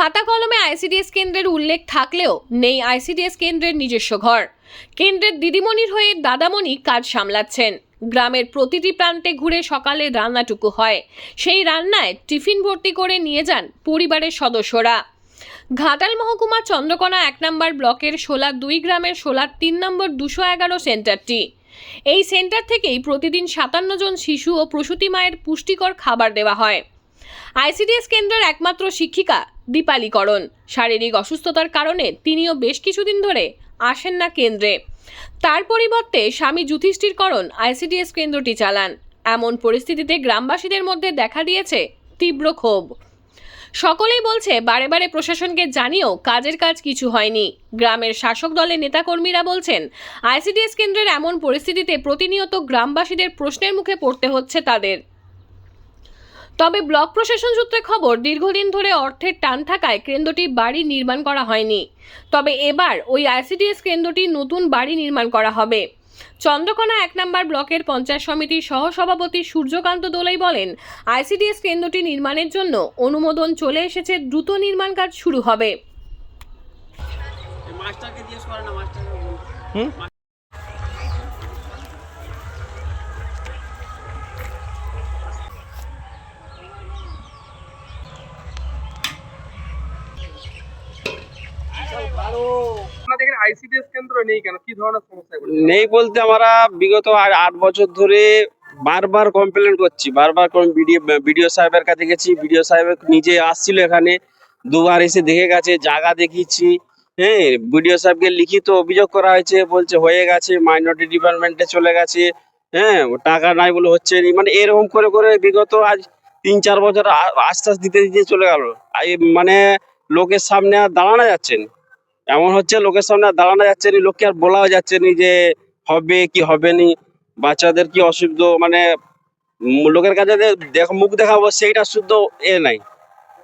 খাতা কলমে আইসিডিএস কেন্দ্রের উল্লেখ থাকলেও নেই আইসিডিএস কেন্দ্রের নিজস্ব ঘর। কেন্দ্রের দিদিমণির হয়ে দাদামণি কাজ সামলাচ্ছেন। গ্রামের প্রতিটি প্রান্তে ঘুরে সকালে রান্নাটুকু হয়। সেই রান্নায় টিফিন ভর্তি করে নিয়ে যান পরিবারের সদস্যরা। ঘাটাল মহকুমা চন্দ্রকোনা এক নম্বর ব্লকের শোলা দুই গ্রামের শোলার তিন নম্বর দুশো এগারো সেন্টারটি। এই সেন্টার থেকেই প্রতিদিন সাতান্ন জন শিশু ও প্রসূতি মায়ের পুষ্টিকর খাবার দেওয়া হয়। আইসিডিএস কেন্দ্রের একমাত্র শিক্ষিকা দীপালিকরণ। শারীরিক অসুস্থতার কারণে তিনিও বেশ কিছুদিন ধরে আসেন না কেন্দ্রে। তার পরিবর্তে স্বামী যুধিষ্ঠিরকরণ আইসিডিএস কেন্দ্রটি চালান। এমন পরিস্থিতিতে গ্রামবাসীদের মধ্যে দেখা দিয়েছে তীব্র ক্ষোভ। সকলেই বলছে, বারে বারে প্রশাসনকে জানিয়েও কাজের কাজ কিছু হয়নি। গ্রামের শাসক দলের নেতাকর্মীরা বলছেন, আইসিডিএস কেন্দ্রের এমন পরিস্থিতিতে প্রতিনিয়ত গ্রামবাসীদের প্রশ্নের মুখে পড়তে হচ্ছে তাদের। তবে ব্লক প্রশাসন সূত্রে খবর দীর্ঘদিন ধরে অর্থের টান থাকায় কেন্দ্রটি বাড়ি নির্মাণ করা হয়নি। তবে এবার ওই আইসিডিএস কেন্দ্রটি নতুন বাড়ি নির্মাণ করা হবে। চন্দ্রকোনা এক নম্বর ব্লকের পঞ্চায়েত সমিতির সহসভাপতি সূর্যকান্ত দোলাই বলেন আইসিডিএস কেন্দ্রটি নির্মাণের জন্য অনুমোদন চলে এসেছে দ্রুত নির্মাণ কাজ শুরু হবে। নেই বলতে আমরা বিগত আট বছর ধরে বারবার কমপ্লেন করছি, বারবার বিডিও বিডিও সাহেবের কাছে গেছি বিডিও সাহেব নিজে আসছিল এখানে, দুবার এসে দেখে গেছে, জায়গা দেখিয়েছি হ্যাঁ বিডিও সাহেবকে লিখিত অভিযোগ করা হয়েছে, বলছে হয়ে গেছে মাইনরিটি ডিপার্টমেন্টে চলে গেছে হ্যাঁ টাকা নাই বলে হচ্ছে মানে এরকম করে করে বিগত আজ তিন চার বছর আ- আশ্বাস দিতে দিতে চলে গেল। মানে লোকের সামনে আর দাঁড়ানো যাচ্ছে না। এমন হচ্ছে লোকের সামনে দাঁড়ানো যাচ্ছে না, লোককে আর বলাও যাচ্ছে না যে হবে কি হবে নি, বাচ্চাদের কি অসুবিধা মানে লোকের কাছে দেখ, মুখ দেখাবো সেইটা শুদ্ধ এ নাই।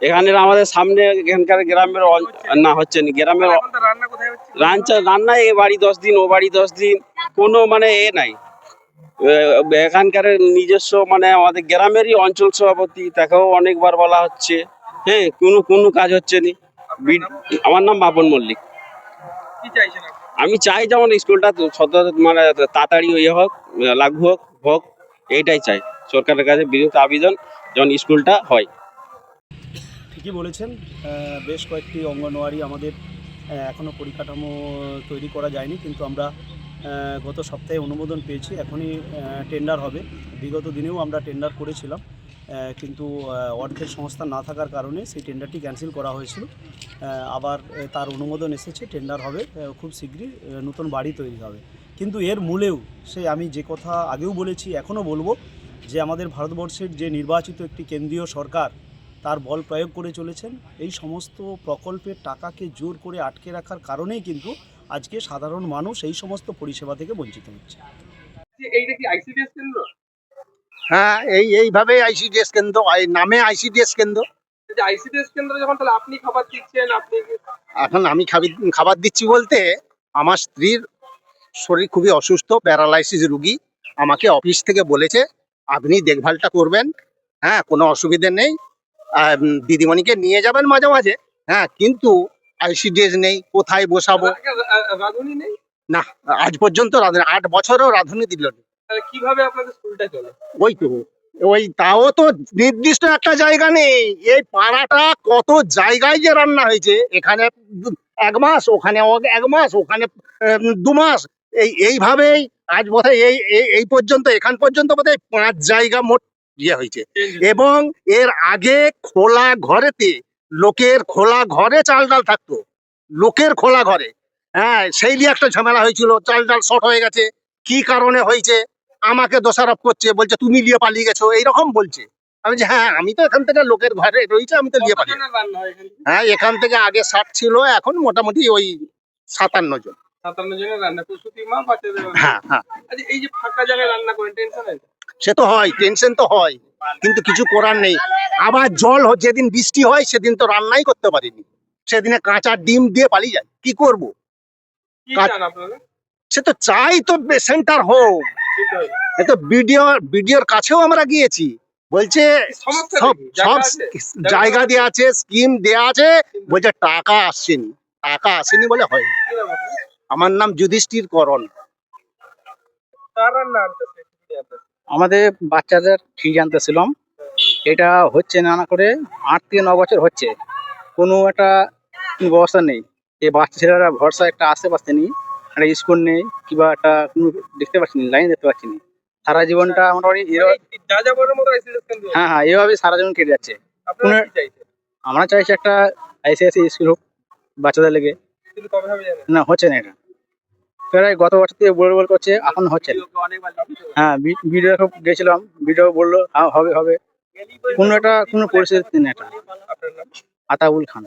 এখানে আমাদের সামনে এখানকার গ্রামের না, হচ্ছে না, গ্রামের রান্না রান্না এ বাড়ি দশ দিন, ও বাড়ি দশ দিন, কোনো মানে এ নাই। এখানকার নিজস্ব মানে আমাদের গ্রামেরই অঞ্চল সভাপতি, তাকেও অনেকবার বলা হচ্ছে। হ্যাঁ কোনো কোনো কাজ হচ্ছে না। আমার নাম বাপন মল্লিক? আমি চাই যেমন স্কুলটা মানে তাড়াতাড়ি ইয়ে হোক লাগু হোক হোক এইটাই চাই। সরকারের কাছে বিরুদ্ধ আবেদন যেমন স্কুলটা হয়। ঠিকই বলেছেন বেশ কয়েকটি অঙ্গনওয়াড়ি আমাদের আহ, এখনও পরিকাঠামো তৈরি করা যায়নি কিন্তু আমরা গত সপ্তাহে অনুমোদন পেয়েছি এখনই টেন্ডার হবে। বিগত দিনেও আমরা টেন্ডার করেছিলাম। কিন্তু অর্থের সংস্থা না থাকার কারণে সেই টেন্ডারটি ক্যান্সেল করা হয়েছিল। আবার তার অনুমোদন এসেছে টেন্ডার হবে খুব শীঘ্রই নতুন বাড়ি তৈরি হবে। কিন্তু এর মূলেও, সে আমি যে কথা আগেও বলেছি, এখনও বলব যে আমাদের ভারতবর্ষের যে নির্বাচিত একটি কেন্দ্রীয় সরকার, তার বল প্রয়োগ করে চলেছেন। এই সমস্ত প্রকল্পের টাকাকে জোর করে আটকে রাখার কারণেই কিন্তু আজকে সাধারণ মানুষ এই সমস্ত পরিষেবা থেকে বঞ্চিত হচ্ছে। এইটা কি আইসিডিএস কেন্দ্র? হ্যাঁ এই এইভাবে আইসিডিএস কেন্দ্র নামে আইসিডিএস কেন্দ্র। আইসিডিএস কেন্দ্র যখন তাহলে আপনি খাবার দিচ্ছেন আপনি এখন আমি খাবার দিচ্ছি বলতে আমার স্ত্রীর শরীর খুবই অসুস্থ প্যারালাইসিস রুগী আমাকে অফিস থেকে বলেছে আপনি দেখভালটা করবেন হ্যাঁ কোনো অসুবিধে নেই। দিদিমণিকে নিয়ে যাবেন মাঝে মাঝে হ্যাঁ কিন্তু আইসিডিএস নেই কোথায় বসাবো? রাঁধুনি নেই? না আজ পর্যন্ত রাঁধুনি আট বছরও রাঁধুনি দিল না। কীভাবে আপনাদের স্কুলটা চলে? ওই তো, ওই তাও তো নির্দিষ্ট একটা জায়গা নেই। এই পাড়াটা কত জায়গায় যে রান্না হয়েছে, এখানে এক মাস, ওখানে এক মাস, ওখানে দু মাস। এই, এইভাবেই আজ বোধহয় এই- এই পর্যন্ত, এখান পর্যন্ত বোধহয় পাঁচ জায়গা মোট ইয়ে হয়েছে। এবং এর আগে খোলা ঘরেতে, লোকের খোলা ঘরে চাল ডাল থাকতো। লোকের খোলা ঘরে। হ্যাঁ সেই নিয়ে একটা ঝামেলা হয়েছিল। চাল ডাল শর্ট হয়ে গেছে। কি কারণে হয়েছে? আমাকে দোষারোপ করছে বলছে তুমি নিয়ে পালিয়ে গেছো এইরকম বলছে। আমি যে হ্যাঁ আমি তো এখান থেকে লোকের ঘরে রয়েছে আমি তো নিয়ে পালিয়ে হয় এখানে থেকে আগে ষাট ছিল এখন মোটামুটি ওই সাতান্ন জন। সাতান্ন জনের রান্না প্রসূতি মা বাচ্চাদের হ্যাঁ হ্যাঁ। আচ্ছা এই যে ফাঁকা জায়গায় রান্না করেন টেনশন সে তো হয় টেনশন তো হয় কিন্তু কিছু করার নেই। আবার জল যেদিন বৃষ্টি হয় সেদিন তো রান্নাই করতে পারিনি। সেদিনে কাঁচা ডিম দিয়ে পালিয়ে যায় কি করব? সে তো চাই তো সেন্টার হোক। সেটাই তো বিডিও বিডিওর কাছেও আমরা গিয়েছি। বলছে সব সব জায়গা? দেওয়া আছে স্কিম দেওয়া আছে বলছে টাকা আসছেনি টাকা আসেনি বলে হয়? আমার নাম যুধিষ্ঠির করণ। আমাদের বাচ্চাদের ফি জানতেছিলাম এটা হচ্ছে না না করে আট থেকে ন বছর হচ্ছে। কোনো একটা ব্যবস্থা নেই। এই বাচ্চা ছেলেরা ভরসা একটা আশেপাশে নেই। একটা স্কুল নেই কিংবা একটা কোনো দেখতে পাচ্ছি না লাইন দেখতে পাচ্ছি না। সারা জীবনটা মোটামুটি মানে হ্যাঁ হ্যাঁ এভাবে সারা জীবন কেটে যাচ্ছে। আমরা চাইছি একটা আইসিআইসি স্কুল হোক বাচ্চাদের লেগে। না হচ্ছে না এটা। প্রায় গত বছর থেকে বল বল করছে এখন হচ্ছে না। হ্যাঁ ভিডিও গেছিলাম ভিডিও বলল হ্যাঁ হবে হবে। কোনো একটা কোনো পরিস্থিতি নেই এটা। আতাউল খান।